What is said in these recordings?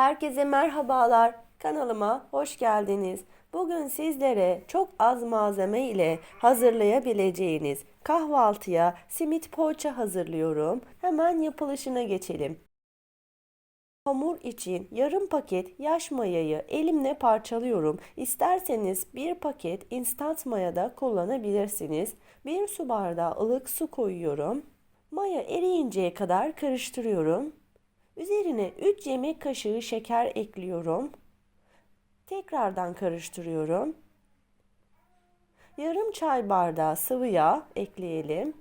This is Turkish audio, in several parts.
Herkese merhabalar. Kanalıma hoş geldiniz. Bugün sizlere çok az malzeme ile hazırlayabileceğiniz kahvaltıya simit poğaça hazırlıyorum. Hemen yapılışına geçelim. Hamur için yarım paket yaş mayayı elimle parçalıyorum. İsterseniz bir paket instant maya da kullanabilirsiniz. Bir su bardağı ılık su koyuyorum. Maya eriyinceye kadar karıştırıyorum. Üzerine 3 yemek kaşığı şeker ekliyorum. Tekrardan karıştırıyorum. Yarım çay bardağı sıvı yağ ekleyelim.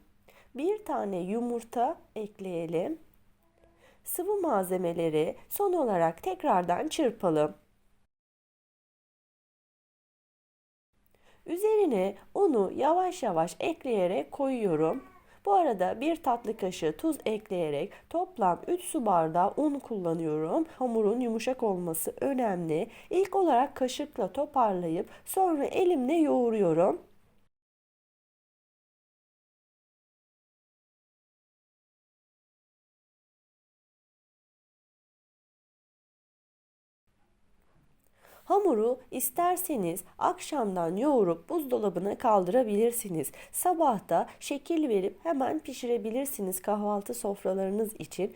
Bir tane yumurta ekleyelim. Sıvı malzemeleri son olarak tekrardan çırpalım. Üzerine unu yavaş yavaş ekleyerek koyuyorum. Bu arada bir tatlı kaşığı tuz ekleyerek toplam 3 su bardağı un kullanıyorum. Hamurun yumuşak olması önemli. İlk olarak kaşıkla toparlayıp sonra elimle yoğuruyorum. Hamuru isterseniz akşamdan yoğurup buzdolabına kaldırabilirsiniz. Sabah da şekil verip hemen pişirebilirsiniz kahvaltı sofralarınız için.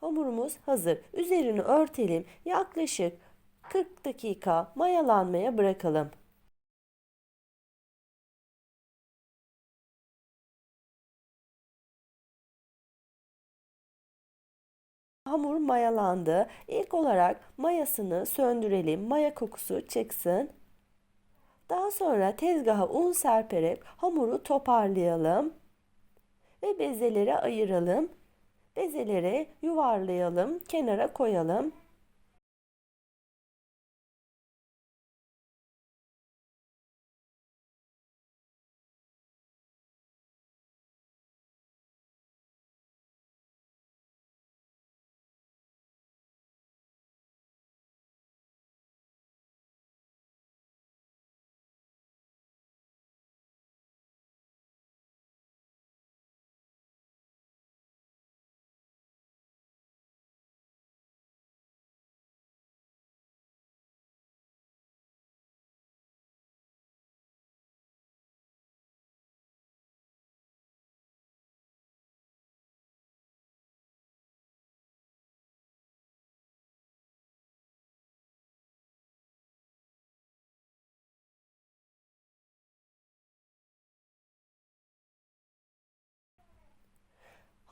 Hamurumuz hazır. Üzerini örtelim. Yaklaşık 40 dakika mayalanmaya bırakalım. Hamur mayalandı. İlk olarak mayasını söndürelim. Maya kokusu çıksın. Daha sonra tezgaha un serperek hamuru toparlayalım ve bezelere ayıralım. Bezelere yuvarlayalım, kenara koyalım.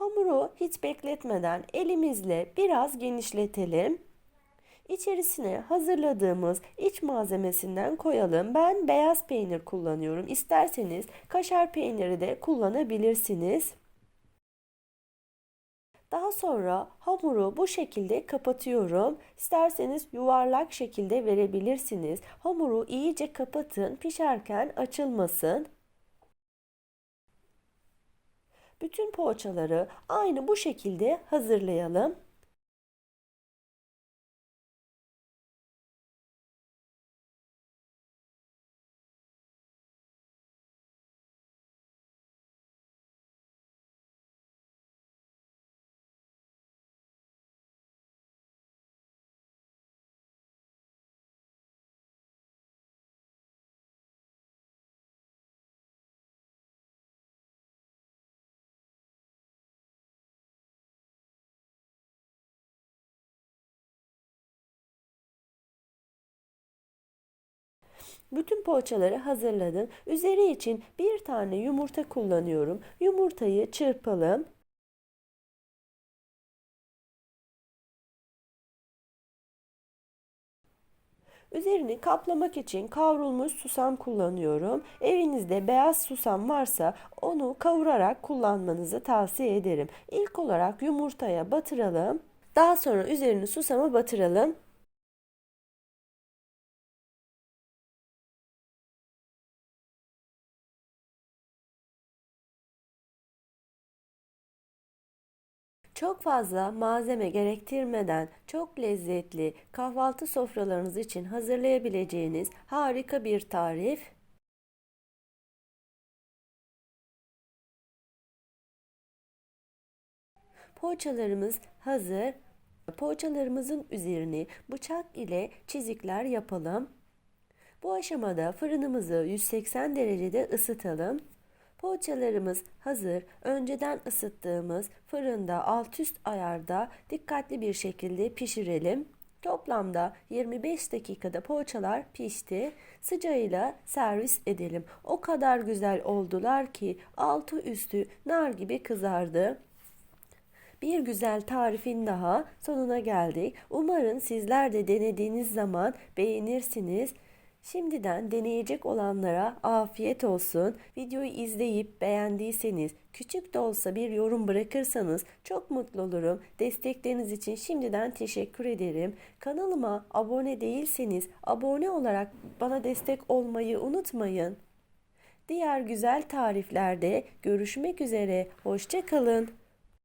Hamuru hiç bekletmeden elimizle biraz genişletelim. İçerisine hazırladığımız iç malzemesinden koyalım. Ben beyaz peynir kullanıyorum. İsterseniz kaşar peyniri de kullanabilirsiniz. Daha sonra hamuru bu şekilde kapatıyorum. İsterseniz yuvarlak şekilde verebilirsiniz. Hamuru iyice kapatın, pişerken açılmasın. Bütün poğaçaları aynı bu şekilde hazırlayalım. Bütün poğaçaları hazırladım. Üzeri için bir tane yumurta kullanıyorum. Yumurtayı çırpalım. Üzerini kaplamak için kavrulmuş susam kullanıyorum. Evinizde beyaz susam varsa onu kavurarak kullanmanızı tavsiye ederim. İlk olarak yumurtaya batıralım. Daha sonra üzerini susama batıralım. Çok fazla malzeme gerektirmeden çok lezzetli kahvaltı sofralarınız için hazırlayabileceğiniz harika bir tarif. Poğaçalarımız hazır. Poğaçalarımızın üzerine bıçak ile çizikler yapalım. Bu aşamada fırınımızı 180 derecede ısıtalım. Poğaçalarımız hazır. Önceden ısıttığımız fırında alt üst ayarda dikkatli bir şekilde pişirelim. Toplamda 25 dakikada poğaçalar pişti. Sıcağıyla servis edelim. O kadar güzel oldular ki altı üstü nar gibi kızardı. Bir güzel tarifin daha sonuna geldik. Umarım sizler de denediğiniz zaman beğenirsiniz. Şimdiden deneyecek olanlara afiyet olsun. Videoyu izleyip beğendiyseniz küçük de olsa bir yorum bırakırsanız çok mutlu olurum. Destekleriniz için şimdiden teşekkür ederim. Kanalıma abone değilseniz abone olarak bana destek olmayı unutmayın. Diğer güzel tariflerde görüşmek üzere. Hoşça kalın.